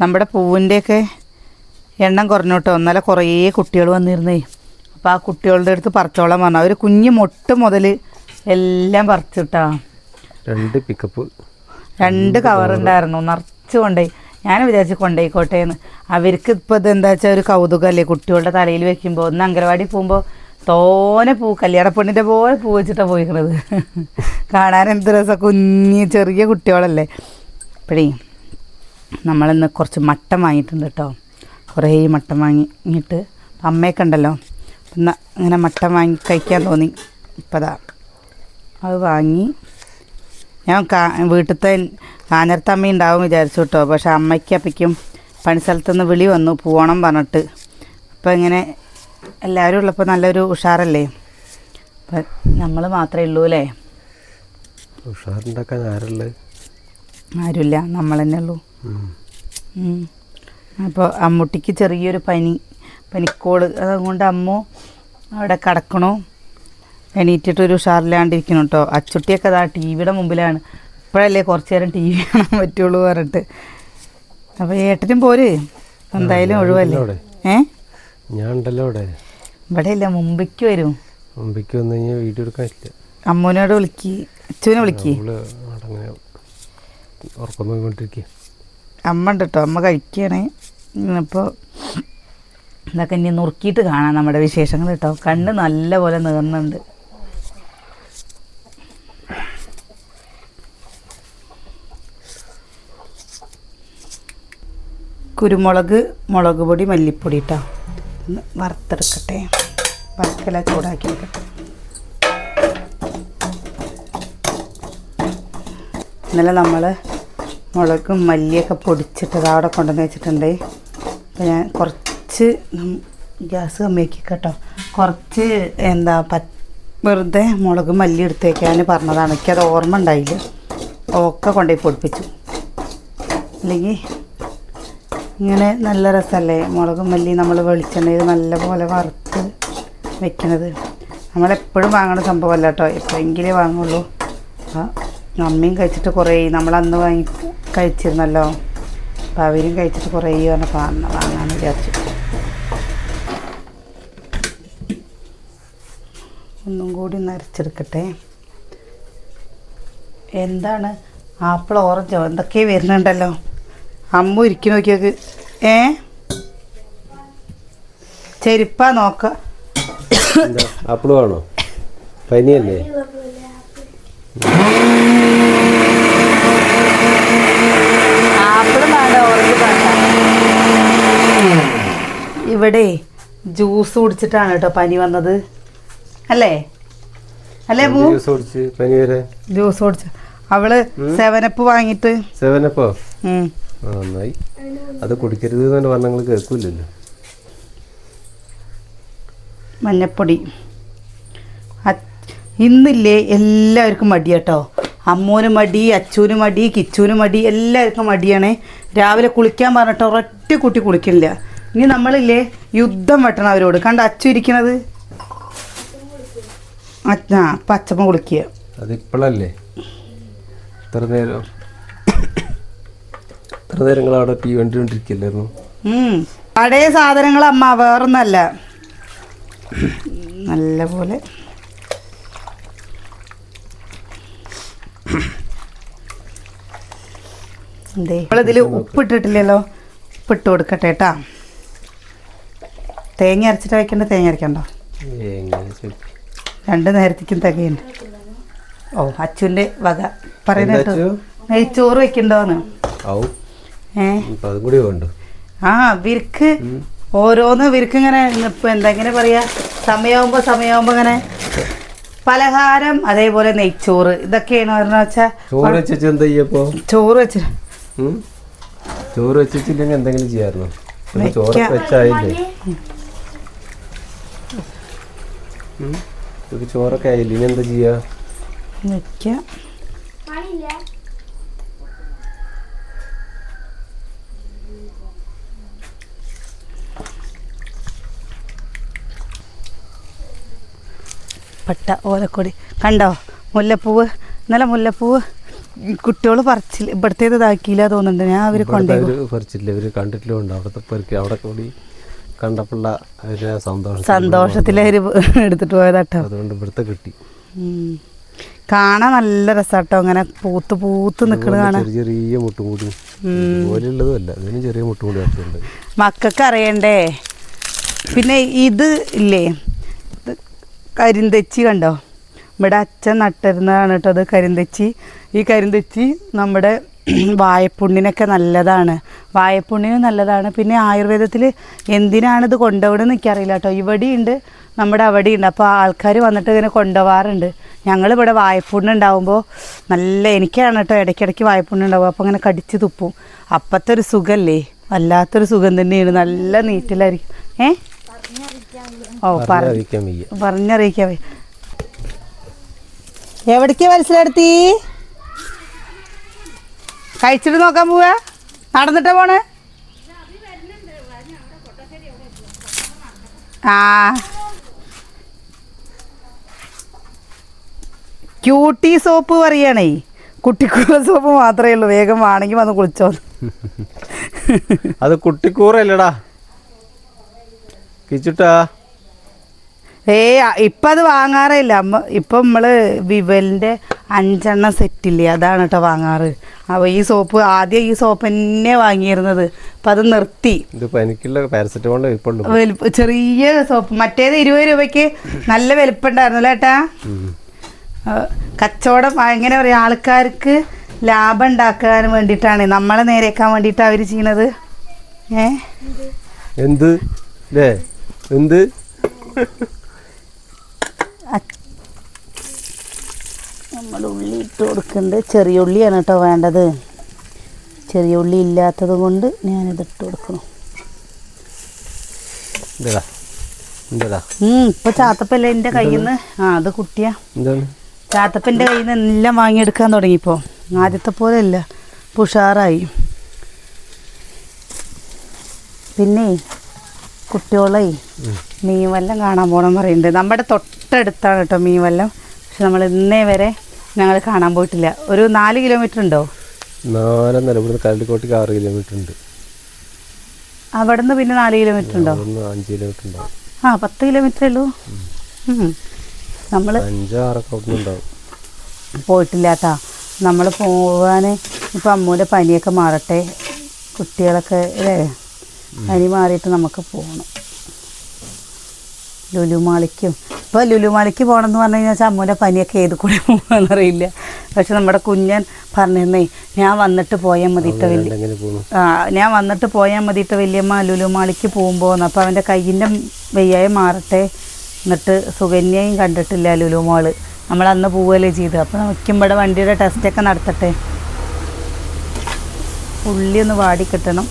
നമ്മുടെ പൂവിന്റെയൊക്കെ എണ്ണം കുറഞ്ഞു കേട്ടോ. ഇന്നലെ കുറേ കുട്ടികൾ വന്നിരുന്നേ. അപ്പോൾ ആ കുട്ടികളുടെ അടുത്ത് പറിച്ചോളാൻ പറഞ്ഞു. അവർ കുഞ്ഞ് മൊട്ട് മുതൽ എല്ലാം പറിച്ചിട്ടാ രണ്ട് പിക്കപ്പ് രണ്ട് കവറുണ്ടായിരുന്നു നിറച്ച് കൊണ്ടുപോയി ഞാൻ വിചാരിച്ച് കൊണ്ടുപോയിക്കോട്ടെ എന്ന്. അവർക്ക് ഇപ്പോൾ ഇത് എന്താ വെച്ചാൽ ഒരു കൗതുകമല്ലേ കുട്ടികളുടെ തലയിൽ വെക്കുമ്പോൾ ഒന്ന് അംഗനവാടി പോകുമ്പോൾ തോനെ പൂ കല്യാണപ്പെണ്ണിന്റെ പോലെ പൂ വെച്ചിട്ടാണ് പോയിക്കണത്. കാണാൻ എന്ത് രസം. കുഞ്ഞ് ചെറിയ കുട്ടികളല്ലേ. അപ്പോഴേ നമ്മളിന്ന് കുറച്ച് മട്ടൻ വാങ്ങിയിട്ടുണ്ട് കേട്ടോ. കുറേ മട്ടൻ വാങ്ങിയിട്ട്. അമ്മയൊക്കെ ഉണ്ടല്ലോ. എന്നാ ഇങ്ങനെ മട്ടൻ വാങ്ങി കഴിക്കാൻ തോന്നി. ഇപ്പം അതാ അത് വാങ്ങി. ഞാൻ കാ വീട്ടിലത്തെ കാഞ്ഞിരത്തെ അമ്മ ഉണ്ടാവും വിചാരിച്ചു കേട്ടോ. പക്ഷെ അമ്മയ്ക്ക് അപ്പയ്ക്കും പണിസ്ഥലത്ത് നിന്ന് വിളി വന്നു. പോകണം പറഞ്ഞിട്ട്. അപ്പം ഇങ്ങനെ എല്ലാവരും ഉള്ളപ്പോൾ നല്ലൊരു ഉഷാറല്ലേ? അപ്പം നമ്മൾ മാത്രമേ ഉള്ളൂ അല്ലേ? ഉഷാറുണ്ടാക്കാൻ ആരുള്ളത് ആരുമില്ല. നമ്മൾ തന്നെ ഉള്ളൂ. അപ്പോൾ അമ്മൂട്ടിക്ക് ചെറിയൊരു പനി പനിക്കോൾ. അതുകൊണ്ട് അമ്മു അവിടെ കിടക്കണു. എണീറ്റിട്ടൊരു ഉഷാറില്ലാണ്ടിരിക്കണം കേട്ടോ അച്ചുട്ടിയൊക്കെ അതാ ടി വിയുടെ മുമ്പിലാണ്. ഇപ്പോഴല്ലേ കുറച്ച് നേരം ടി വി കാണാൻ പറ്റുള്ളൂ പറഞ്ഞിട്ട്. അപ്പോൾ ഏട്ടനും പോര്. എന്തായാലും ഒഴിവല്ലേ? ഏ? ഞാൻ ഉണ്ടല്ലോ അവിടെ. ഇവിടെ ഇല്ല മുമ്പിക്ക് വരും. മുമ്പിക്ക് വന്നു കഴിഞ്ഞാൽ വീഡിയോ എടുക്കാൻ ഇല്ല. അമ്മൂനോട് വിളിക്ക്. അച്ചുവിനെ വിളിക്ക്. ഉറക്കം നോക്കിക്കൊണ്ടിരിക്കുക അമ്മ ഉണ്ട് കേട്ടോ അമ്മ കഴിക്കുകയാണ് അപ്പോൾ ഇതൊക്കെ ഇനി നുറുക്കിയിട്ട് കാണാം നമ്മുടെ വിശേഷങ്ങൾ കേട്ടോ. കണ്ണ് നല്ലപോലെ നീർന്നുണ്ട് കുരുമുളക് മുളക് പൊടി മല്ലിപ്പൊടി കേട്ടോ ഒന്ന് വറുത്തെടുക്കട്ടെ. വറുക്കല ചൂടാക്കി എടുക്കട്ടെ. ഇന്നലെ നമ്മൾ മുളകും മല്ലിയൊക്കെ പൊടിച്ചിട്ട് അവിടെ കൊണ്ടുവന്ന് വെച്ചിട്ടുണ്ട്. അപ്പോൾ ഞാൻ കുറച്ച് ഗ്യാസ് കമ്മിയാക്കി കേട്ടോ കുറച്ച് എന്താ പ വെറുതെ മുളകും മല്ലി എടുത്തേക്കാൻ പറഞ്ഞതാണ്. എനിക്കത് ഓർമ്മ ഉണ്ടായില്ല. ഒക്കെ കൊണ്ടുപോയി പൊടിപ്പിച്ചു. അല്ലെങ്കിൽ ഇങ്ങനെ നല്ല രസമല്ലേ മുളകും മല്ലി നമ്മൾ വെളിച്ചെണ്ണയിൽ നല്ലപോലെ വറുത്ത് വെക്കണത്. നമ്മളെപ്പോഴും വാങ്ങണ സംഭവമല്ല കേട്ടോ. എപ്പോഴെങ്കിലേ വാങ്ങുള്ളൂ. അപ്പം അമ്മയും കഴിച്ചിട്ട് കുറേ. നമ്മൾ അന്ന് വാങ്ങി കഴിച്ചിരുന്നല്ലോ. അപ്പോൾ അവരും കഴിച്ചിട്ട് കുറേ പറഞ്ഞപ്പോൾ വാങ്ങാമെന്ന് വിചാരിച്ചു. ഒന്നും കൂടി നിറച്ചെടുക്കട്ടെ എന്താണ്? ആപ്പിൾ ഓറഞ്ചോ? എന്തൊക്കെ വരുന്നുണ്ടല്ലോ? അമ്മ ഇരിക്കി നോക്കിയത് ഏ? ചെരുപ്പാ നോക്ക. ആപ്പിൾ വേണോ? പനിയല്ലേ? ഇവിടെ ജ്യൂസ് കുടിച്ചിട്ടാണ് കേട്ടോ പനി വന്നത്. അല്ലേ? അല്ലേ ജ്യൂസ് കുടിച്ച് പനി വരെ. ജ്യൂസ് കുടിച്ച. അവൾ സെവനപ്പ് വാങ്ങിട്ട് സെവനപ്പോ? നന്നായി. അത് കുടിക്കരുത് എന്ന് പറഞ്ഞാൽ നിങ്ങൾ കേൾക്കൂലല്ലോ മഞ്ഞപ്പൊടി. ഇന്നില്ലേ എല്ലാവർക്കും മടി കേട്ടോ. അമ്മൂന് മടി അച്ചൂന് മടി കിച്ചൂന് മടി എല്ലാവർക്കും മടിയാണ്. രാവിലെ കുളിക്കാൻ പറഞ്ഞിട്ട് ഒരൊറ്റ കുട്ടി കുളിക്കണില്ല ഇനി നമ്മളില്ലേ യുദ്ധം വെട്ടണം അവരോട്. കണ്ട അച്ചു ഇരിക്കണത്? ആ പച്ചപ്പ കുളിക്കുക. അതിപ്പോഴല്ലേ ഇത്ര നേരം. ഇത്ര നേരം അവിടെ തീ കണ്ടുകൊണ്ടിരിക്കില്ലായിരുന്നു. പഴയ സാധനങ്ങൾ അമ്മ വേറൊന്നല്ല. നല്ല പോലെ നമ്മളിതിൽ ഉപ്പിട്ടിട്ടില്ലല്ലോ? ഉപ്പിട്ട് കൊടുക്കട്ടെ കേട്ടാ. തേങ്ങ അരച്ചിട്ട് വയ്ക്കണ്ട തേങ്ങ അരക്കണ്ടോ. രണ്ട് നേരത്തേക്കും തികയുണ്ട് ഓ അച്ചുന്റെ വക പറയുന്ന എന്താ കേട്ടോ? അച്ചു? നെയ്ച്ചോറ് വെക്കണ്ടോന്ന്. ആ വിരിക്ക് ഓരോന്ന് വിരിക്ക് ഇങ്ങനെ ഇപ്പൊ എന്താ ഇങ്ങനെ പറയാ? സമയമാകുമ്പോ സമയമാകുമ്പോ ഇങ്ങനെ പലഹാരം അതേപോലെ നെയ്ച്ചോറ് ഇതൊക്കെയാണ് പറഞ്ഞ വെച്ചാ ചോറ് വെച്ചു എന്താ ചെയ്യപ്പോ ചോറ് വെച്ച്? ചോറ് വെച്ചിട്ടില്ലെങ്കിൽ എന്തെങ്കിലും ചെയ്യാറുണ്ടോ ചോറ് വെച്ചായില്ലേ? ചോറൊക്കെ ആയില്ലേ? ഇനി എന്താ ചെയ്യാ? പട്ട ഓലക്കൊടി. കണ്ടോ? മുല്ലപ്പൂവ്. ഇന്നലെ മുല്ലപ്പൂവ് കുട്ടികൾ പറിച്ചില്ല ഇവിടുത്തേത് ഇതാക്കിയില്ല തോന്നുന്നുണ്ട്. ഞാൻ അവർ കൊണ്ടുപോയി അവർ പറിച്ചില്ല. അവർ കണ്ടിട്ടില്ല അവിടുത്തെ പെറുക്കി അവിടെ കൂടി കണ്ടപ്പോഴുള്ള അവരുടെ സന്തോഷം സന്തോഷത്തിൽ അവർ എടുത്തിട്ട് പോയതാട്ടോ. അതുകൊണ്ട് ഇവിടുത്തെ കിട്ടി. കാണാൻ നല്ല രസാട്ടോ അങ്ങനെ പൂത്ത് പൂത്ത് നിക്കണ കാണാൻ. ചെറിയ ചെറിയ മുട്ടും കൂടി ഇതുപോലെയുള്ളതും ചെറിയ മുട്ടുകൂടി ആക്കിയിട്ടുണ്ട് മക്കൾക്ക് അറിയണ്ടേ പിന്നെ ഇത് ഇല്ലേ? ഇത് കരിന്തെച്ചി കണ്ടോ? ഇവിടെ അച്ഛൻ നട്ടിരുന്നതാണ് കേട്ടോ അത് കരിന്തച്ചി. ഈ കരിന്തച്ചി നമ്മുടെ വായപ്പുണ്ണിനൊക്കെ നല്ലതാണ്. വായപ്പുണ്ണിനും നല്ലതാണ്. പിന്നെ ആയുർവേദത്തിൽ എന്തിനാണ് ഇത് കൊണ്ടുപോകണമെന്ന് എനിക്കറിയില്ല കേട്ടോ. ഇവിടെയുണ്ട് നമ്മുടെ അവിടെയുണ്ട്. അപ്പോൾ ആൾക്കാർ വന്നിട്ട് ഇങ്ങനെ കൊണ്ടുപോകാറുണ്ട്. ഞങ്ങളിവിടെ വായ്പുണ്ണി ഉണ്ടാവുമ്പോൾ നല്ല എനിക്കാണ് കേട്ടോ ഇടയ്ക്കിടയ്ക്ക് വായ്പുണ്ണി ഉണ്ടാവും അപ്പോൾ അങ്ങനെ കടിച്ച് തുപ്പും. അപ്പത്തെ ഒരു സുഖമല്ലേ? വല്ലാത്തൊരു സുഖം തന്നെയാണ്. നല്ല നീറ്റിലായിരിക്കും. ഏ? ഓ പറഞ്ഞറിയിക്കാം പറഞ്ഞറിയിക്കാൻ വയ്യ. എവിടേക്ക് മനസ്സിലെടുത്തി കഴിച്ചിട്ട് നോക്കാൻ പോവാ? നടന്നിട്ടാ പോണേ? ആ. ക്യൂട്ടി സോപ്പ് പറയണേ. കുട്ടിക്കൂറ സോപ്പ് മാത്രമേ ഉള്ളൂ. വേഗം വേണമെങ്കിൽ വന്ന് കുളിച്ചോ. അത് കുട്ടിക്കൂറല്ലടാ കിച്ചുട്ടാ. ഏ ഇപ്പം അത് വാങ്ങാറില്ല അമ്മ ഇപ്പം നമ്മൾ വിവലിന്റെ അഞ്ചെണ്ണം സെറ്റില്ലേ അതാണ് കേട്ടോ വാങ്ങാറ്. അപ്പോൾ ഈ സോപ്പ് ആദ്യം ഈ സോപ്പ് തന്നെ വാങ്ങിയിരുന്നത്. അപ്പം അത് നിർത്തി. ചെറിയ സോപ്പ്. മറ്റേത് ഇരുപത് രൂപയ്ക്ക് നല്ല വലുപ്പുണ്ടായിരുന്നല്ലോ ഏട്ടാ? കച്ചവടം എങ്ങനെ പറയാ ആൾക്കാർക്ക് ലാഭം ഉണ്ടാക്കാൻ വേണ്ടിയിട്ടാണ് നമ്മളെ നേരേക്കാൻ വേണ്ടിയിട്ട് അവർ ചെയ്യണത്. ഏ? എന്ത്? എന്ത്? നമ്മൾ ഉള്ളി ഇട്ട് കൊടുക്കുന്നുണ്ട് ചെറിയ ഉള്ളിയാണ് കേട്ടോ വേണ്ടത്. ചെറിയ ഉള്ളി ഇല്ലാത്തത് കൊണ്ട് ഞാനിത് ഇട്ട് കൊടുക്കണം. ഇപ്പൊ ചാത്തപ്പല്ലേ എന്റെ കയ്യിൽ നിന്ന് ആ അത് കുട്ടിയാ. എന്താണ്? ചാത്തപ്പന്റെ കയ്യിൽ നിന്ന് എല്ലാം വാങ്ങിയെടുക്കാൻ തുടങ്ങിയപ്പോൾ ആദ്യത്തെ പോലെ അല്ല ഇപ്പൊ ഉഷാറായി. പിന്നെ കുട്ടികളെ മീൻ വല്ലം കാണാൻ പോകണം പറയുന്നുണ്ട്. നമ്മുടെ തൊട്ടടുത്താണ് കേട്ടോ മീൻ വല്ലം പക്ഷെ നമ്മൾ ഇന്നേ വരെ ഞങ്ങൾ കാണാൻ പോയിട്ടില്ല. ഒരു നാല് കിലോമീറ്റർ ഉണ്ടോ? നാലെന്നല്ല ഇവിടുന്ന് കരടിക്കോട്ടേക്ക് ആറ് കിലോമീറ്റർ ഉണ്ട്. അവിടുന്ന് പിന്നെ നാല് കിലോമീറ്റർ ഉണ്ടോ? അഞ്ച് കിലോമീറ്റർ ഉണ്ടോ ആ പത്ത് കിലോമീറ്റർ ഉള്ളൂ? നമ്മൾ ഉണ്ടാവും. പോയിട്ടില്ലാട്ടാ. നമ്മൾ പോവാൻ ഇപ്പം അമ്മൂന്റെ പനിയൊക്കെ മാറട്ടെ. കുട്ടികളൊക്കെ അല്ലേ പനി മാറിയിട്ട് നമുക്ക് പോകണം ലുലുമാളിക്കും. ഇപ്പോൾ ലുലുമാളിക്ക് പോകണമെന്ന് പറഞ്ഞു കഴിഞ്ഞാൽ അമ്മൂന്റെ പനിയൊക്കെ ഏത് കൂടെ പോകാമെന്നറിയില്ല പക്ഷെ നമ്മുടെ കുഞ്ഞൻ പറഞ്ഞിരുന്നേ ഞാൻ വന്നിട്ട് പോയാൽ മതിയിട്ട് വലിയ ആ ഞാൻ വന്നിട്ട് പോയാൽ മതിയിട്ട് വലിയമ്മ ലുലുമാളിക്ക് പോകുമ്പോന്ന് അപ്പോൾ അവന്റെ കയ്യിന്റെ വെയ്യായി മാറട്ടെ. എന്നിട്ട് സുകന്യയും കണ്ടിട്ടില്ല ലുലുമാൾ. നമ്മൾ അന്ന് പോവുകയല്ലേ ചെയ്ത് അപ്പോൾ നോക്കുമ്പോടെ വണ്ടിയുടെ ടെസ്റ്റൊക്കെ നടത്തട്ടെ. ഉള്ളി ഒന്ന് വാടി കിട്ടണം.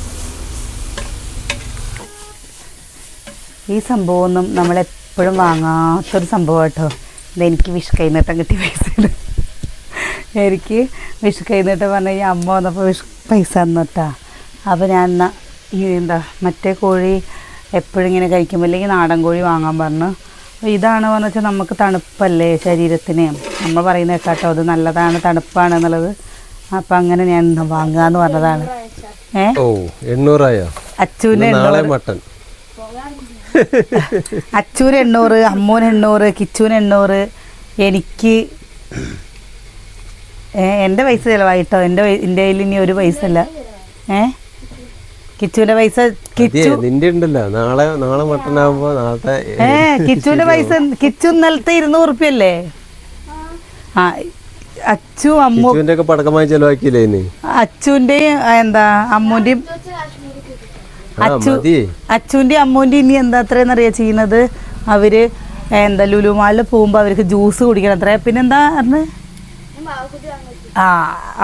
ഈ സംഭവമൊന്നും നമ്മളെപ്പോഴും വാങ്ങാത്തൊരു സംഭവം കേട്ടോ ഇതെനിക്ക് വിഷ് കൈനീട്ടം കിട്ടിയ പൈസ എനിക്ക് വിഷ് കൈനീട്ടം പറഞ്ഞു കഴിഞ്ഞാൽ അമ്മ വന്നപ്പോൾ വിഷ് പൈസ തന്നിട്ടാ. അപ്പോൾ ഞാൻ എന്നാ ഈ എന്താ മറ്റേ കോഴി എപ്പോഴും ഇങ്ങനെ കഴിക്കുമ്പോൾ അല്ലെങ്കിൽ നാടൻ കോഴി വാങ്ങാൻ പറഞ്ഞു. ഇതാണ് പറഞ്ഞു വെച്ചാൽ നമുക്ക് തണുപ്പല്ലേ ശരീരത്തിന്. നമ്മൾ പറയുന്നത് കേട്ടോ അത് നല്ലതാണ് തണുപ്പാണ് എന്നുള്ളത്. അപ്പം അങ്ങനെ ഞാൻ വാങ്ങാന്ന് പറഞ്ഞതാണ്. ഏ? എണ്ണൂറായോ? നാളെ മട്ടൻ. അച്ചൂന് എണ്ണൂറ് അമ്മൂന് എണ്ണൂറ് കിച്ചൂന് എണ്ണൂറ് എനിക്ക് എന്റെ പൈസ ചിലവായിട്ടോ? എന്റെ എന്റെ കയ്യിൽ ഇനി ഒരു പൈസ ഇല്ല. ഏ? കിച്ചുവിന്റെ പൈസ കിച്ചു നിന്റെ ഉണ്ടല്ലോ. നാളെ നാളെ മട്ടൺ ആവുമ്പോ നാളത്തെ ഏ കിച്ചുവിന്റെ പൈസ കിച്ചു ഇന്നലത്തെ ഇരുന്നൂറ് ഉറുപ്പ്യല്ലേ ആ അച്ചു അമ്മു പടക്കമായി ചെലവാക്കിയില്ലേ അച്ചുവിന്റെയും എന്താ അമ്മൂന്റെയും ആ അച്ചു അച്ചുവിന്റെ അമ്മൂന്റെ ഇനി എന്താ അത്രയെന്നറിയാ ചെയ്യുന്നത്? അവർ എന്താ ലുലുമാളിൽ പോകുമ്പോൾ അവർക്ക് ജ്യൂസ് കുടിക്കണം അത്ര. പിന്നെന്താ പറഞ്ഞ്? ആ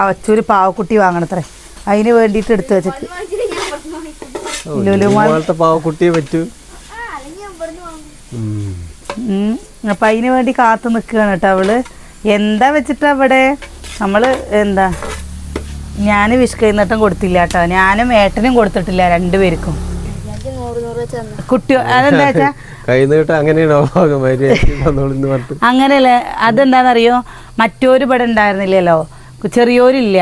അച്ചൂര് പാവക്കുട്ടി വാങ്ങണത്രേ. അതിന് വേണ്ടിട്ട് എടുത്തു വെച്ചിട്ട്. ഓ, ലുലുമാളത്തെ പാവക്കുട്ടിയെ പറ്റൂ. അപ്പം അതിന് വേണ്ടി കാത്തു നിൽക്കുകയാണ് കേട്ടോ അവൾ. എന്താ വെച്ചിട്ട് അവിടെ? നമ്മൾ എന്താ ഞാൻ വിഷ്കൈനട്ടം കൊടുത്തില്ല കേട്ടോ ഞാനും ഏട്ടനും കൊടുത്തിട്ടില്ല രണ്ടുപേർക്കും. കുട്ടി അതെന്താ വെച്ചാ അങ്ങനെയാണോ അങ്ങനെയല്ലേ അതെന്താണെന്നറിയോ മറ്റൊരു ഇവിടെ ഉണ്ടായിരുന്നില്ലല്ലോ. ചെറിയോരില്ല.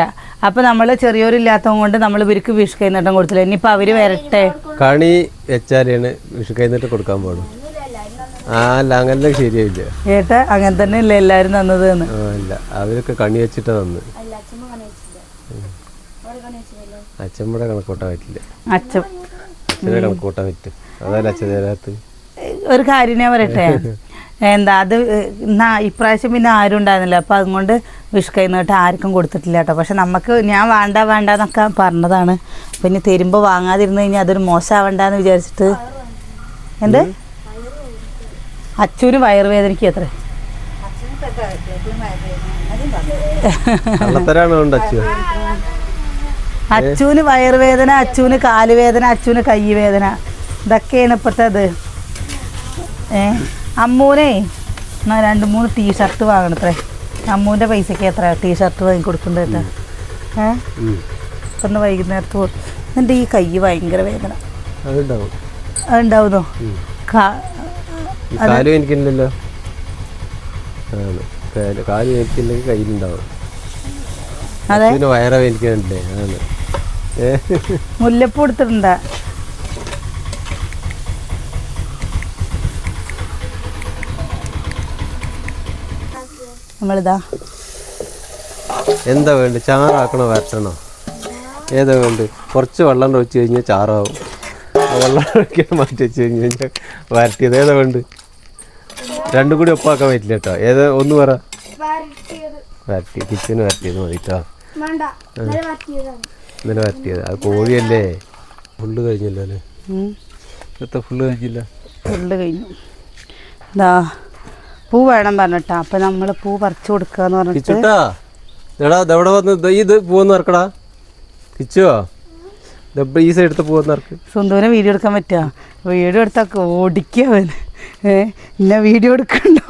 അപ്പൊ നമ്മൾ ചെറിയോരില്ലാത്തത് കൊണ്ട് നമ്മൾ ഇവർക്ക് വിഷ് കൈനീട്ടം കൊടുത്തില്ല. ഇനിയിപ്പൊ അവർ വരട്ടെ. കണി വെച്ചാലാണ് വിഷു കൈനീട്ടം കൊടുക്കാൻ പാടും അല്ല അങ്ങനെ ശരിയായില്ല? ഏട്ടാ അങ്ങനെ തന്നെ ഇല്ല എല്ലാരും തന്നത് എന്ന് അവരൊക്കെ കണി വെച്ചിട്ടാ തന്ന് അച്ഛമ്മടെ കണക്കൂട്ടാൻ പറ്റില്ല. അച്ഛൻ അച്ഛനെ കണക്കൂട്ടാൻ പറ്റും. അതല്ല അച്ഛൻ നേരത്ത് ഒരു കാര്യം ഞാൻ പറയട്ടെ? എന്താ അത് എന്നാ ഇപ്രാവശ്യം പിന്നെ ആരും ഉണ്ടായിരുന്നില്ല. അപ്പം അതുകൊണ്ട് വിഷ് കൈന്നിട്ട് ആർക്കും കൊടുത്തിട്ടില്ല കേട്ടോ. പക്ഷെ നമുക്ക് ഞാൻ വേണ്ട വേണ്ട എന്നൊക്കെ പറഞ്ഞതാണ്. പിന്നെ തരുമ്പോൾ വാങ്ങാതിരുന്ന് കഴിഞ്ഞാൽ അതൊരു മോശമാവണ്ടെന്ന് വിചാരിച്ചിട്ട്. എന്ത്? അച്ഛന് വയറുവേദനയ്ക്ക് എത്ര കള്ളത്തരാണ് അച്ഛന് വയറുവേദന അച്ഛന് കാലുവേദന അച്ഛന് കൈ വേദന ഇതൊക്കെയാണ് ഇപ്പോഴത്തെ ഇത് ഏ അമ്മൂനെ എന്നാ രണ്ട് മൂന്ന് ടീഷർട്ട് വാങ്ങണത്രേ. അമ്മൂന്റെ പൈസക്ക് എത്ര ടീഷർട്ട് വാങ്ങി കൊടുക്കണ്ട കേട്ടോ ഏ ഇപ്പൊന്ന് ഒന്ന് വൈകുന്നേരത്ത് പോകും എന്റെ ഈ കൈ ഭയങ്കര വേദന. അതുണ്ടാവും. അതുണ്ടാവുന്നോ? കാലും എനിക്കില്ലല്ലോ കാൽ കാലും എനിക്കില്ലെങ്കിൽ കയ്യിലുണ്ടാവും. അതെ? പിന്നെ വയറ എനിക്കുണ്ടല്ലേ ആണ് ഏ മുല്ലപ്പൂ എടുത്തിട്ടുണ്ടാ? നമ്മളിതാ. എന്താ വേണ്ട ചാറാക്കണോ വരട്ടണോ? ഏതാ വേണ്ട കുറച്ച് വെള്ളം ഒഴിച്ച് കഴിഞ്ഞാൽ ചാറാവും. വെള്ളം ഒഴിക്കാൻ മാറ്റി വെച്ച് കഴിഞ്ഞ് കഴിഞ്ഞാൽ വരട്ടിയത്. ഏതാ വേണ്ട രണ്ടും കൂടി ഒപ്പാക്കാൻ പറ്റില്ല കേട്ടോ. ഏതാ? ഒന്ന് പറ. വരട്ടി. കിച്ചന് വരട്ടിയത് മതി കേട്ടോ. ഇന്നലെ പറ്റിയത്. അത് കോഴിയല്ലേ? ഫുള്ള് കഴിഞ്ഞല്ലോ അല്ലേ? ഇപ്പത്തെ ഇന്നത്തെ ഫുള്ള് കഴിഞ്ഞില്ല. ഫുള്ള് കഴിഞ്ഞു. എന്താ പൂ വേണം പറഞ്ഞിട്ടാ. അപ്പൊ നമ്മൾ പൂ പറിച്ചു എന്ന് പറഞ്ഞിട്ട് എടാ ഇതെവിടെ വന്ന് ഇത് പൂവെന്ന് ഇറക്കടാ കിച്ചുവോ ഈ സൈഡത്തെ പൂവെന്ന് ഇറക്ക് സ്വന്തൂനെ വീഡിയോ എടുക്കാൻ പറ്റുക വീഡിയോ എടുത്താൽ അവൻ. ഏ ഇന്ന വീഡിയോ എടുക്കണ്ടോ?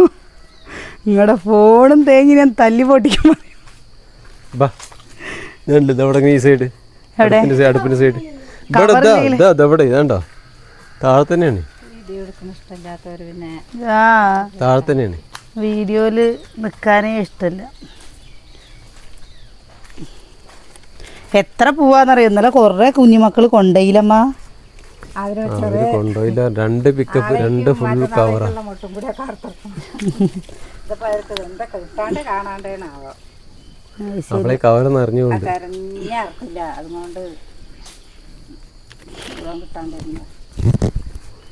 നിങ്ങളുടെ ഫോണും തേങ്ങി ഞാൻ തല്ലി പൊട്ടിക്കാൻ പറയും. ഇതെവിടെ ഈ സൈഡ്? അടുപ്പിന്റെ സൈഡ് ഇവിടെ ഇതാണ്ടോ? താഴെ തന്നെയാണ്. താഴെ തന്നെയാണ്. വീഡിയോയിൽ നിൽക്കാനേ ഇഷ്ടമില്ല എത്ര പൂവാന്നറിയോ? ഇന്നലെ കുറേ കുഞ്ഞുമക്കൾ കൊണ്ടയില്ലമ്മ. കൊണ്ടോയില്ല. രണ്ട് പിക്കപ്പ് രണ്ട് ഫുൾ കവറാ അവളെ കവർ നിറഞ്ഞുകൊണ്ട്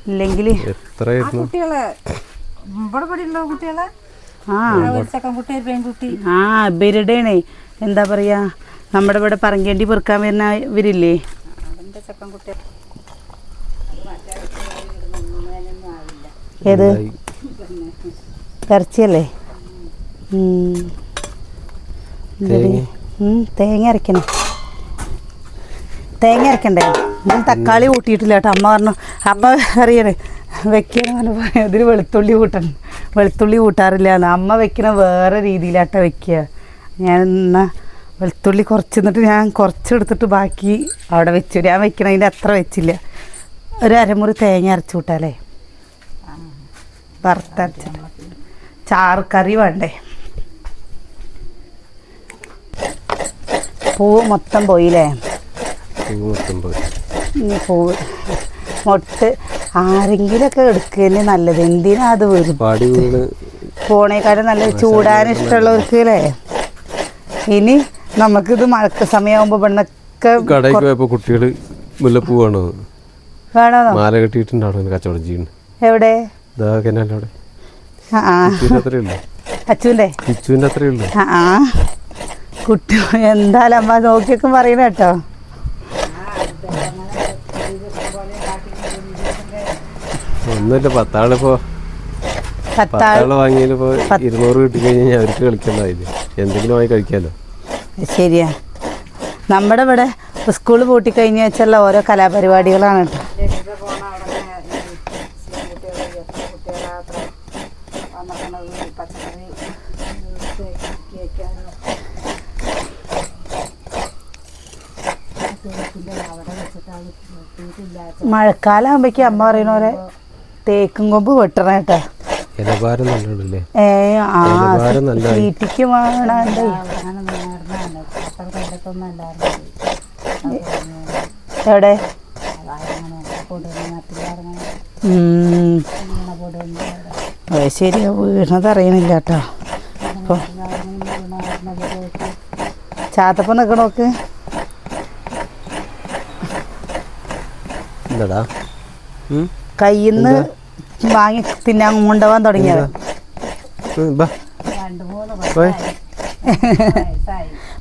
ഇല്ലെങ്കിൽ എത്രയായിരുന്നു? ആ. ആ ഇവരുടെയാണേ. എന്താ പറയാ നമ്മുടെ ഇവിടെ പറങ്കേണ്ടി പെറുക്കാൻ വരുന്ന ഇവരില്ലേ? ഏത്. ഇറച്ചിയല്ലേ? തേങ്ങ? അരക്കണം. തേങ്ങ അരക്കണ്ടേ? ഞാൻ തക്കാളി കൂട്ടിയിട്ടില്ല കേട്ടോ. അമ്മ പറഞ്ഞു അമ്മ അറിയണേ വെക്കണ പറഞ്ഞു. ഇതിൽ വെളുത്തുള്ളി കൂട്ടണം. വെളുത്തുള്ളി കൂട്ടാറില്ല എന്ന്. അമ്മ വെക്കണ വേറെ രീതിയിലാട്ടോ വെക്കുക. ഞാൻ എന്നാ വെളുത്തുള്ളി കുറച്ച് എന്നിട്ട് ഞാൻ കുറച്ചെടുത്തിട്ട് ബാക്കി അവിടെ വെച്ചു. ഞാൻ വെക്കണതിന്റെ അത്ര വെച്ചില്ല. ഒരു അരമുറി തേങ്ങ അരച്ചു കൂട്ടാലേ. വറുത്തരച്ചിട്ട്. ചാറ് കറി വേണ്ടേ? പൂവ് മൊത്തം പോയില്ലേ? പൂവ് മൊത്തം പോയി. ഇനി പൂവ് മൊട്ട് ആരെങ്കിലൊക്കെ എടുക്കുക നല്ലത്. എന്തിനാ അത് വരും പോണേക്കാളും നല്ല ചൂടാൻ ഇഷ്ടമുള്ളവർക്ക് അല്ലേ? ഇനി നമുക്കിത് മഴക്ക സമയമാകുമ്പോൾ പെണ്ണൊക്കെ കടയിൽ പോയപ്പോൾ കുട്ടികൾ മുല്ലപ്പൂ വേണോ? വേണോ? മാല കെട്ടിയിട്ടുണ്ടാവും കച്ചവടം ചെയ്യുന്നു എവിടെ? ഇതാ അച്ഛന്റെ അവിടെ. ആ ആ. കിച്ചുവിന്റെ അത്രേ ഉള്ളൂ. കുട്ടി എന്തായാലും അമ്മ നോക്കിയൊക്കെ പറയണ കേട്ടോ. ഒന്നുമില്ല പത്താളിപ്പോ പത്താൾ ഇരുന്നൂറ് കിട്ടി കഴിഞ്ഞാൽ അവർക്ക് കളിക്കണ്ടായില്ല എന്തെങ്കിലും ആയി കഴിക്കാലോ? ശരിയാ. നമ്മുടെ ഇവിടെ സ്കൂൾ പൂട്ടി കഴിഞ്ഞ് വെച്ചുള്ള ഓരോ കലാപരിപാടികളാണ് കേട്ടോ. മഴക്കാലം ആകുമ്പോഴേക്കും അമ്മ പറയുന്ന പോലെ തേക്കും കൊമ്പ് വെട്ടണം കേട്ടോ. ഇലഭാരം നല്ലതല്ലേ ഏ ആ വേണണ്ടേ. എവിടെ. അത് ശരിയാ വീണത് അറിയണില്ല കേട്ടോ. അപ്പൊ ചാത്തപ്പം നിക്കണോക്ക് എന്താടാ? കയ്യിന്ന് വാങ്ങി തിന്നാൻ കൊണ്ടുപോകാൻ തുടങ്ങിയത്.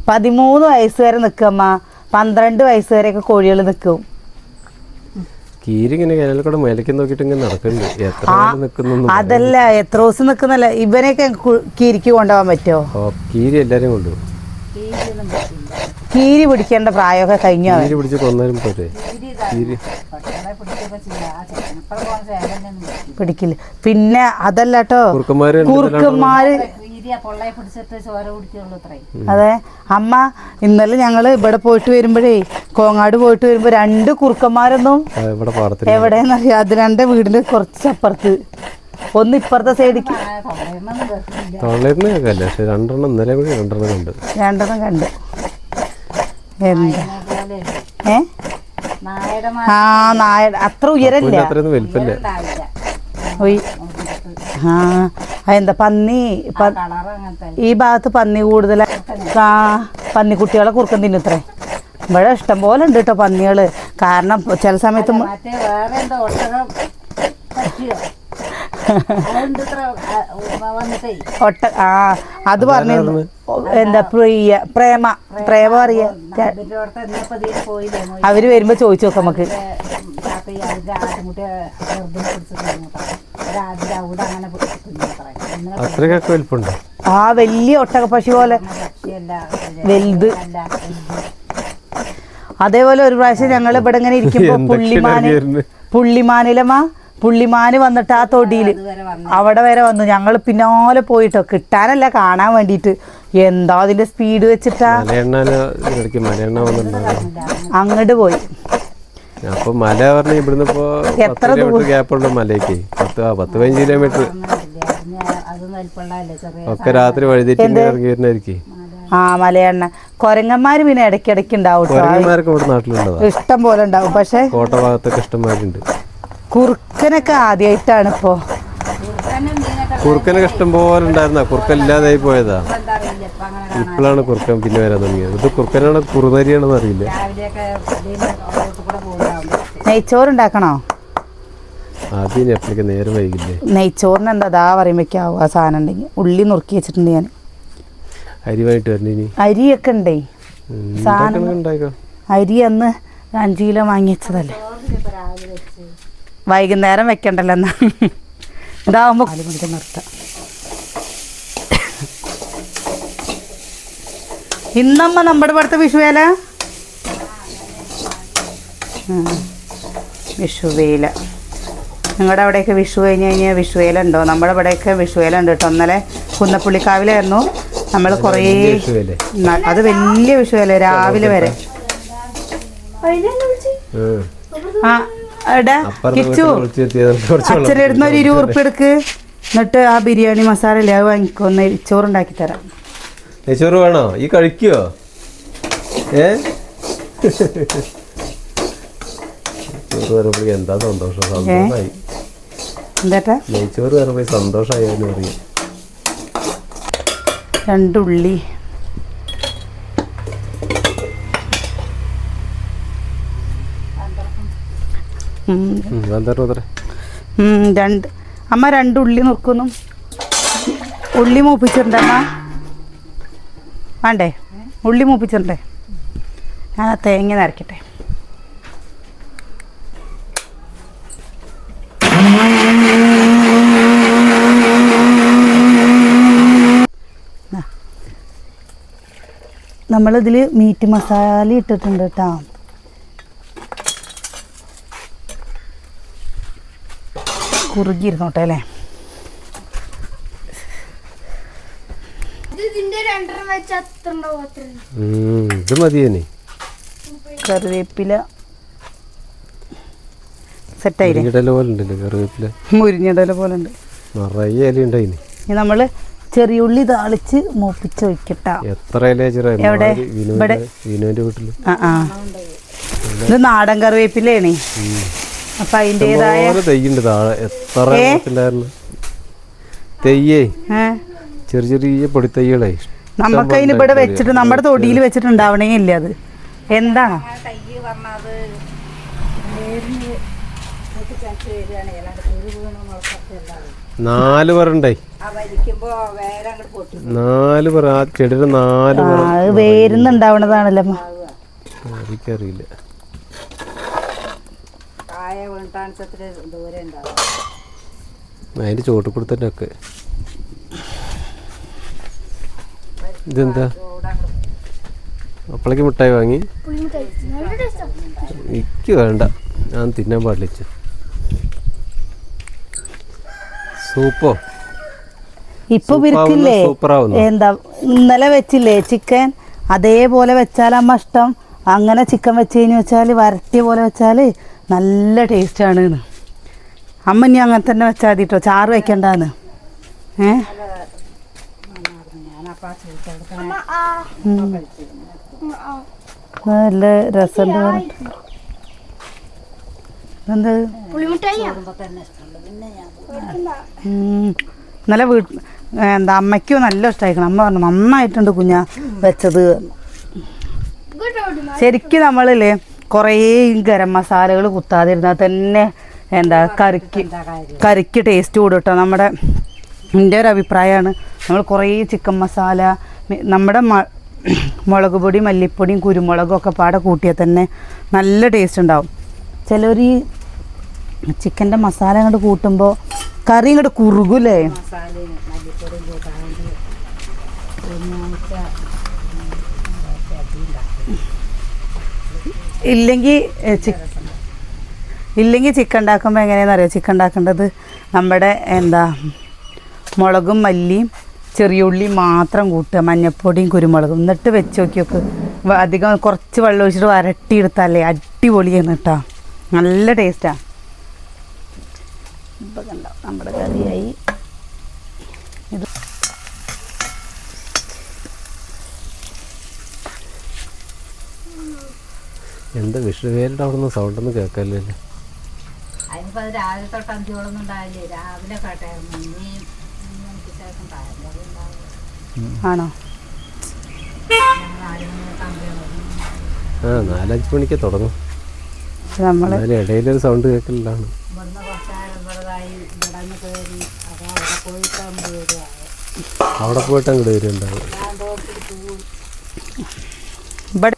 പതിമൂന്ന് വയസ്സ് വരെ നിൽക്കമ്മ പന്ത്രണ്ട് വയസ്സ് വരെയൊക്കെ കോഴികൾ നിൽക്കും കീരി ഇങ്ങനെ കിണലിൽ കൂടെ മേലേക്ക് നോക്കിയിട്ട് ഇങ്ങനെ നടക്കുന്നുണ്ട് എത്ര നിൽക്കുന്നു അതല്ല എത്ര ദിവസം നിൽക്കുന്നല്ല ഇവനെയൊക്കെ കീരിക്ക് കൊണ്ടുപോകാൻ പറ്റുമോ? ഓ കീരി എല്ലാരും കൊണ്ടുപോകും. കീരി പിടിക്കേണ്ട പ്രായമൊക്കെ കഴിഞ്ഞു കീരി പിടിച്ച് കൊന്നാലും പോരെ. കീരി. പിടിക്കില്ല. പിന്നെ അതല്ല കേട്ടോ കുറുക്കന്മാര് അതെ. അമ്മ ഇന്നലെ ഞങ്ങൾ ഇവിടെ പോയിട്ട് വരുമ്പോഴേ കോങ്ങാട് പോയിട്ട് വരുമ്പോ രണ്ട് കുറുക്കന്മാരൊന്നും എവിടെയെന്നറിയാം? അത് രണ്ട് വീടിന്റെ കുറച്ച് അപ്പുറത്ത് ഒന്ന് ഇപ്പുറത്തെ സൈഡിക്ക്. രണ്ടെണ്ണം ഇന്നലെ കൂടി രണ്ടെണ്ണം കണ്ട്. രണ്ടെണ്ണം കണ്ട്. എന്താ? ഏ? ആ നായ അത്ര ഉയരല്ല. പിന്നെ. ആ എന്താ പന്നി? പ- ഈ ഭാഗത്ത് പന്നി കൂടുതൽ ആ പന്നിക്കുട്ടികളെ കുറുക്കം തിന്നുത്രേ ഇവിടെ ഇഷ്ടം പോലെ ഉണ്ട് കേട്ടോ പന്നികൾ. കാരണം ചില സമയത്ത് വേറെ ഒട്ട ആ അത് പറഞ്ഞിരുന്നു എന്താ പ്രിയ പ്രേമ. പ്രേമ അറിയ മോയ്? അവർ വരുമ്പോ ചോദിച്ചു നോക്കാം നമുക്ക്. ആ വലിയ ഒട്ടക പക്ഷി പോലെ വലുത്. അതേപോലെ ഒരു പ്രാവശ്യം ഞങ്ങൾ ഇവിടെ ഇങ്ങനെ ഇരിക്കുമ്പോ എന്തൊക്കെയാണ് പുള്ളിമാനിലമ്മ പുള്ളിമാന് വന്നിട്ട് ആ തൊടിയിൽ അവിടെ വരെ വന്നു. ഞങ്ങൾ പിന്നാലെ പോയിട്ടോ. കിട്ടാനല്ല കാണാൻ വേണ്ടിട്ട്. എന്താ അതിന്റെ സ്പീഡ് വെച്ചിട്ടാ? അങ്ങോട്ട് പോയി. അപ്പൊ മല പറഞ്ഞ ഇവിടുന്ന് ഇപ്പോ എത്ര കിലോമീറ്റർ മലയ്ക്ക്. പത്ത് പത്ത് പതിനഞ്ച് ഒക്കെ രാത്രി വഴുതിട്ട് ഇറങ്ങി വരുന്നതായിരിക്കും. ആ മലയെണ്ണ. കൊരങ്ങന്മാര് പിന്നെ ഇടയ്ക്കിടയ്ക്ക് ഉണ്ടാവും ഇഷ്ടം പോലെ ഉണ്ടാവും. പക്ഷെ കോട്ട ഭാഗത്തൊക്കെ ഇഷ്ടംമാരുണ്ട് കുറുക്കനൊക്കെ ആദ്യമായിട്ടാണ് ഇപ്പോ. കുറുക്കനൊക്കെ ഇഷ്ടം പോലെ ഉണ്ടായിരുന്ന. കുറുക്കൻ ഇല്ലാതായി പോയതാ. ഇപ്പോഴാണ് കുറുക്കൻ പിന്നെ വരാൻ തുടങ്ങിയത്. ഇത് കുറുക്കനാണ് കുറുനരിയാണെന്ന് അറിയില്ല നെയ്ച്ചോറുണ്ടാക്കണോ? ആദ്യം എപ്പോഴൊക്കെ നേരം വൈകില്ലേ. നെയ്ച്ചോറിന് എന്താ അതാ പറയുമ്പോഴേക്കാവും ആ സാധനം ഉണ്ടെങ്കിൽ ഉള്ളി നുറുക്കി വെച്ചിട്ടുണ്ട് ഞാൻ അരിവായിട്ട് വരണ ഇനി? അരിയൊക്കെ ഉണ്ടേ. സാധനം. അരി അന്ന് അഞ്ചു കിലോ വാങ്ങി വെച്ചതല്ലേ. വൈകുന്നേരം വെക്കണ്ടല്ലോ എന്നാ ഇതാവുമ്പോ കാൽ പിടിച്ച് നിർത്താം. ഇന്നമ്മ നമ്മുടെ ഇവിടുത്തെ വിഷുവേല വിഷുവേല നിങ്ങളുടെ അവിടെയൊക്കെ വിഷു കഴിഞ്ഞ് കഴിഞ്ഞാൽ വിഷുവേല ഉണ്ടോ? നമ്മുടെ ഇവിടെയൊക്കെ വിഷുവേല ഉണ്ട് കേട്ടോ. ഇന്നലെ കുന്നപ്പുള്ളിക്കാവിലായിരുന്നു. നമ്മൾ കുറേ അത് വലിയ വിഷുവേല രാവിലെ വരെ. ആ എടാ കിച്ചു ഒരു ഇരുപത് ഉറുപ്പ് എടുക്ക്. എന്നിട്ട് ആ ബിരിയാണി മസാല ഇല്ലേ അത് വാങ്ങിക്കോ ചോറുണ്ടാക്കി തരാം. നെയ്ച്ചോറ് വേണോ? ഈ കഴിക്കോ ഏ? എന്താ സന്തോഷം? സന്തോഷമായി എന്താട്ടാ? നെയ്ച്ചോറ് പറയുമ്പോൾ സന്തോഷമായി എന്ന് പറയും. രണ്ടുള്ളി ഉം, എന്താ അത്ര ഉം, രണ്ട്. അമ്മ രണ്ട് ഉള്ളി നോക്കുന്നു ഉള്ളി മൂപ്പിച്ചിട്ടുണ്ടമ്മ വേണ്ടേ? ഉള്ളി മൂപ്പിച്ചിട്ടുണ്ടേ. ഞാൻ ആ തേങ്ങ നരക്കട്ടെ. നമ്മളിതിൽ മീറ്റ് മസാല ഇട്ടിട്ടുണ്ട് കേട്ടോ. കുറുകിയിരുന്നോട്ടെ അല്ലേ? ഇത് മതിയേനെ കറിവേപ്പില സെറ്റായില്ലേ? മുരിങ്ങടല പോലെ ഉണ്ടല്ലേ കറിവേപ്പില? മുരിഞ്ഞടല പോലെ ഉണ്ട്. നിറയെ ഇല ഉണ്ടായിന് ഇനി. നമ്മൾ ചെറിയുള്ളി താളിച്ച് മൂപ്പിച്ച് വെക്കട്ടെ എത്ര ഇലേച്ചിറ എവിടെ? ഇവിടെ? വീട്ടിൽ. ആ ആ. ഇത് നാടൻ കറിവേപ്പിലേണേ അപ്പൊ അതിന്റെതായ ഇഷ്ടംപോലെ തെയ്യുണ്ട്. താഴെ എത്ര തെയ്യേ ചെറിയ ചെറിയ നമുക്ക് അതിന് ഇവിടെ വെച്ചിട്ട് നമ്മുടെ തൊടിയിൽ വെച്ചിട്ടുണ്ടാവണേ ഇല്ല അത്. എന്താണ്? ആ തൈ പറഞ്ഞത് വേരിന് പൊട്ടിച്ചാച്ച് വരികയാണ്. ഏതാണ്ട് കുരു വീണ് മുളക്കൊക്കെ ഉണ്ടാവും നാല് പറണ്ടേ ആ വലിക്കുമ്പോ വേറെ അങ്ങോട്ട് പൊട്ടി നാല് പറ ചെടിയുടെ നാല് വേരുന്നുണ്ടാവണതാണല്ലോ. എനിക്കറിയില്ല. കായ വീണിട്ടാണിച്ചത്തിന് ദൂരെ ഉണ്ടാവും അതിന്റെ ചോട്ട് കൊടുത്തന്നെ ഒക്കെ ഇതെന്താ? അപ്പളേക്ക് മിഠായി വാങ്ങി. പുളിമുട്ടായി നല്ല ടേസ്റ്റാ എനിക്ക് വേണ്ട. ഞാൻ തിന്നാൻ പാടില്ല സൂപ്പോ? ഇപ്പൊ വിരിക്കില്ലേ എന്താ ഇന്നലെ വെച്ചില്ലേ ചിക്കൻ? അതേപോലെ വെച്ചാലമ്മ ഇഷ്ടം. അങ്ങനെ ചിക്കൻ വെച്ചു കഴിഞ്ഞു വെച്ചാൽ വരട്ടിയ പോലെ വെച്ചാൽ നല്ല ടേസ്റ്റാണ് അമ്മ ഇനി അങ്ങനെ തന്നെ വെച്ചാൽ മതി കേട്ടോ ചാറ് വെക്കണ്ടാന്ന്. ഏ? നല്ല രസമുണ്ട് പറഞ്ഞിട്ട്. എന്ത്. ഇന്നലെ വീട്ട് എന്താ അമ്മയ്ക്കും നല്ല ഇഷ്ടമായിരിക്കണം അമ്മ പറഞ്ഞു നന്നായിട്ടുണ്ട് കുഞ്ഞാ വെച്ചത്. ശരിക്കും നമ്മളില്ലേ കുറേ ഗരം മസാലകൾ കുത്താതിരുന്നാൽ തന്നെ എന്താ കറിക്ക് കറിക്ക് ടേസ്റ്റ് കൂടും കേട്ടോ നമ്മുടെ എന്റെ ഒരു അഭിപ്രായമാണ് നമ്മൾ കുറേ ചിക്കൻ മസാല നമ്മുടെ മുളക് പൊടി മല്ലിപ്പൊടിയും കുരുമുളകും ഒക്കെ പാടെ കൂട്ടിയാൽ തന്നെ നല്ല ടേസ്റ്റ് ഉണ്ടാവും. ചിലർ ഈ ചിക്കന്റെ മസാല അങ്ങോട്ട് കൂട്ടുമ്പോൾ കറി ഇങ്ങോട്ട് കുറുകൂലേ ഇല്ലെങ്കിൽ ഇല്ലെങ്കിൽ ചിക്കൻ ഉണ്ടാക്കുമ്പോൾ എങ്ങനെയാണെന്ന് അറിയാം? ചിക്കൻ ഉണ്ടാക്കേണ്ടത് നമ്മുടെ എന്താ മുളകും മല്ലിയും ചെറിയ ഉള്ളി മാത്രം കൂട്ടുക. മഞ്ഞപ്പൊടിയും കുരുമുളകും. എന്നിട്ട് വെച്ച് നോക്കി നോക്ക്. അധികം കുറച്ച് വെള്ളം ഒഴിച്ചിട്ട് വരട്ടിയെടുത്താലേ അടിപൊളിയാണ് കേട്ടോ. നല്ല ടേസ്റ്റാണ് ഇപ്പം കണ്ടോ നമ്മുടെ കറിയായി. എന്താ വിഷുവേലിന്റെ അവിടെ നിന്ന് സൗണ്ടൊന്നും കേൾക്കല്ലേ അതിനിപ്പോൾ അത് രാവിലെ തൊട്ട് അന്തിയോളൊന്നും ഉണ്ടാവില്ലേ? രാവിലെ കേട്ടായിരുന്നു ഇനി എനിക്ക് ശേഷം താഴെ ആണോ? ആ നാലഞ്ച് മണിക്ക് തുടങ്ങും. ഇടയിലൊരു സൗണ്ട് കേൾക്കലാണ് അവിടെ പോയിട്ട് അങ്ങോട്ട് വരുന്നുണ്ടാവും ഞാൻ തോട്ടിൽ പോകും ഇവിടെ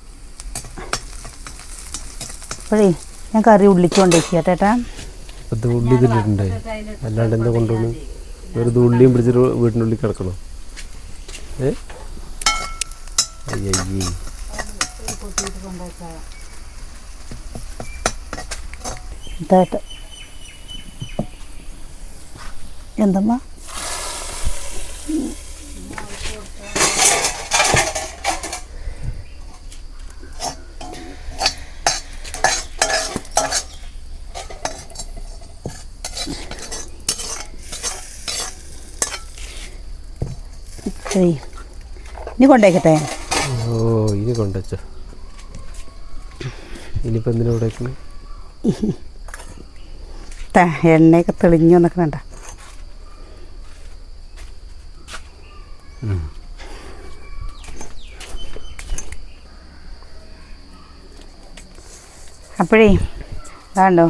ഇപ്പോഴേ ഞാൻ കറി ഉള്ളിക്ക് കൊണ്ടേക്കുക ചേട്ടാ അത് ഉള്ളി തിന്നിട്ടുണ്ടായി അല്ലാണ്ട് എന്താ കൊണ്ടുപോകണം ഒരു ഉള്ളിയും പിടിച്ചിട്ട് വീട്ടിനുള്ളിൽ കിടക്കണോ? ഏ? അയ്യേ ഇതായിട്ട് എന്തമ്മ? ശരി. ഇനി കൊണ്ടേക്കട്ടെ? ഓ ഇനി കൊണ്ടുവച്ചോ ഇനിയിപ്പോൾ എന്തിനാ ത എണ്ണയൊക്കെ തെളിഞ്ഞു എന്നൊക്കെ വേണ്ട അപ്പോഴേ അതാണ്ടോ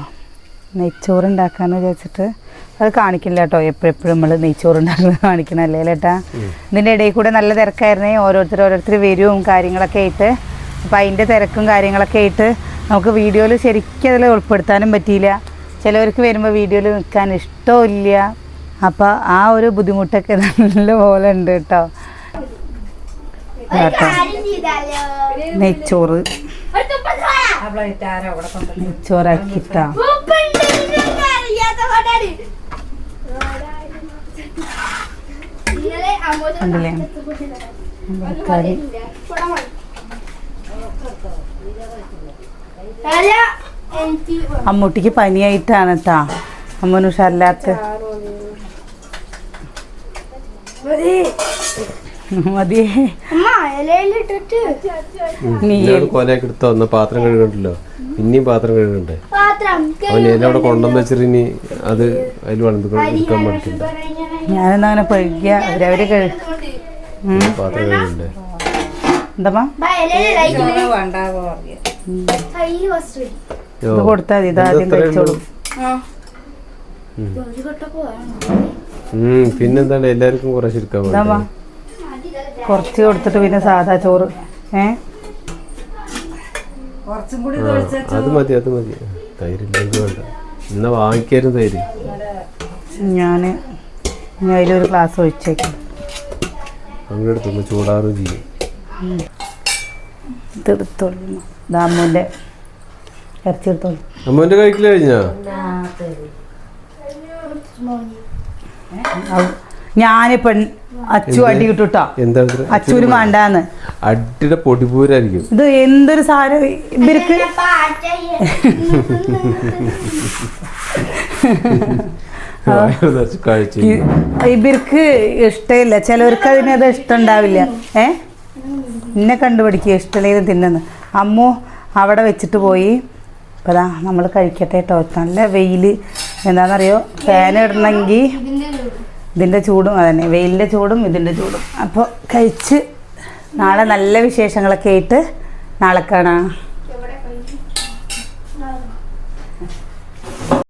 നെയ്ച്ചോറ് ഉണ്ടാക്കാന്ന് വിചാരിച്ചിട്ട് അത് കാണിക്കില്ല കേട്ടോ. എപ്പോഴെപ്പോഴും നമ്മൾ നെയ്ച്ചോറ് ഉണ്ടാക്കുന്നത് കാണിക്കണല്ലേ ചേട്ടാ ഇതിന്റെ ഇടയിൽ കൂടെ നല്ല തിരക്കായിരുന്നേ. ഓരോരുത്തർ ഓരോരുത്തർ വരും കാര്യങ്ങളൊക്കെ ആയിട്ട്. അപ്പോൾ അതിന്റെ തിരക്കും കാര്യങ്ങളൊക്കെ ആയിട്ട് നമുക്ക് വീഡിയോയിൽ ശരിക്കും അതിൽ ഉൾപ്പെടുത്താനും പറ്റിയില്ല. ചിലവർക്ക് വരുമ്പോൾ വീഡിയോയിൽ നിൽക്കാൻ ഇഷ്ടമില്ല അപ്പോൾ ആ ഒരു ബുദ്ധിമുട്ടൊക്കെ നല്ല പോലെ ഉണ്ട് കേട്ടോ. കേട്ടോ നെയ്ച്ചോറ്. ഒരു തുപ്പൽ ചോര. ആ പ്ലേറ്റ് ആരോ അവിടെ കൊണ്ടുവന്നു നെയ്ച്ചോറാക്കിട്ടാ ഉപ്പുണ്ട് ഇതിന്റെ അറിയാത്ത പാടാണ്. ഇന്നലെ അമ്മോട് കണ്ടില്ലേ? ഒന്നും പറയില്ല. പോടാ മോനെ. അല്ല, എനിക്ക് അമ്മൂട്ടിക്ക് പനിയായിട്ടാണ് കേട്ടാ അമ്മന് ഉഷാറില്ലാത്ത മതി. മതി അമ്മ ഇലയിലിട്ടിട്ട് നീ കൊലയൊക്കെ എടുത്തോ പാത്രം കഴുകണ്ടല്ലോ? ഇനിയും പാത്രം കഴുകണ്ടേ? പാത്രം അവൻ എല്ലാം കൊണ്ടുവന്ന് വെച്ചിട്ട് ഇനി അത് അതിൽ വളർന്നു എടുക്കാൻ പഠിക്കണ്ട ഞാനെന്നാ അങ്ങനെ പഴുകിയ അവരവര് പാത്രം കഴുകണ്ടേ? എന്താ മതി. ഇതാദ്യം കഴിച്ചോളൂ. പിന്നെന്താണ്? എല്ലാവർക്കും കുറച്ച് എടുക്കാൻ വേണ്ടി? കുറച്ച് കൊടുത്തിട്ട് പിന്നെ സാധാ ചോറ്. ഏ? കുറച്ചും കൂടി അത് മതി അത് മതി. തൈര് ഇല്ലെങ്കിൽ വേണ്ട. എന്നാ വാങ്ങിക്കാനും തൈര്. ഞാൻ അതിലൊരു ഗ്ലാസ് ഒഴിച്ചേക്കാം. അങ്ങനെ എടുത്തൊന്ന് ചൂടാറും ചെയ്യും. ഇതെടുത്തോളൂ ദാമുന്റെ ഇറച്ചി എടുത്തോളൂ. അമ്മേന്റെ കഴിക്കൽ കഴിഞ്ഞാ? ഞാനിപ്പോ അച്ചു അടി കിട്ടുട്ടോ? അച്ചുവിന് വേണ്ടാന്ന് അടിയുടെ പൊടിപൂരായിരിക്കും ഇത് എന്തൊരു സാധനം? ഇവർക്ക് ഇവർക്ക് ഇഷ്ടമില്ല. ചിലവർക്ക് അതിനത് ഇഷ്ടം ഉണ്ടാവില്ല ഏ? എന്നെ കണ്ടുപിടിക്കുക ഇഷ്ടമില്ല തിന്നുന്നു അമ്മു അവിടെ വെച്ചിട്ട് പോയി. ഇപ്പം ദാ നമ്മൾ കഴിക്കട്ടെ കേട്ടോ നല്ല വെയിൽ എന്താണെന്നറിയോ ഫാൻ ഇടണമെങ്കിൽ ഇതിന്റെ ചൂടും അതന്നെ വെയിലിന്റെ ചൂടും ഇതിന്റെ ചൂടും. അപ്പോൾ കഴിച്ച് നാളെ നല്ല വിശേഷങ്ങളൊക്കെ ആയിട്ട് നാളെ കാണാം.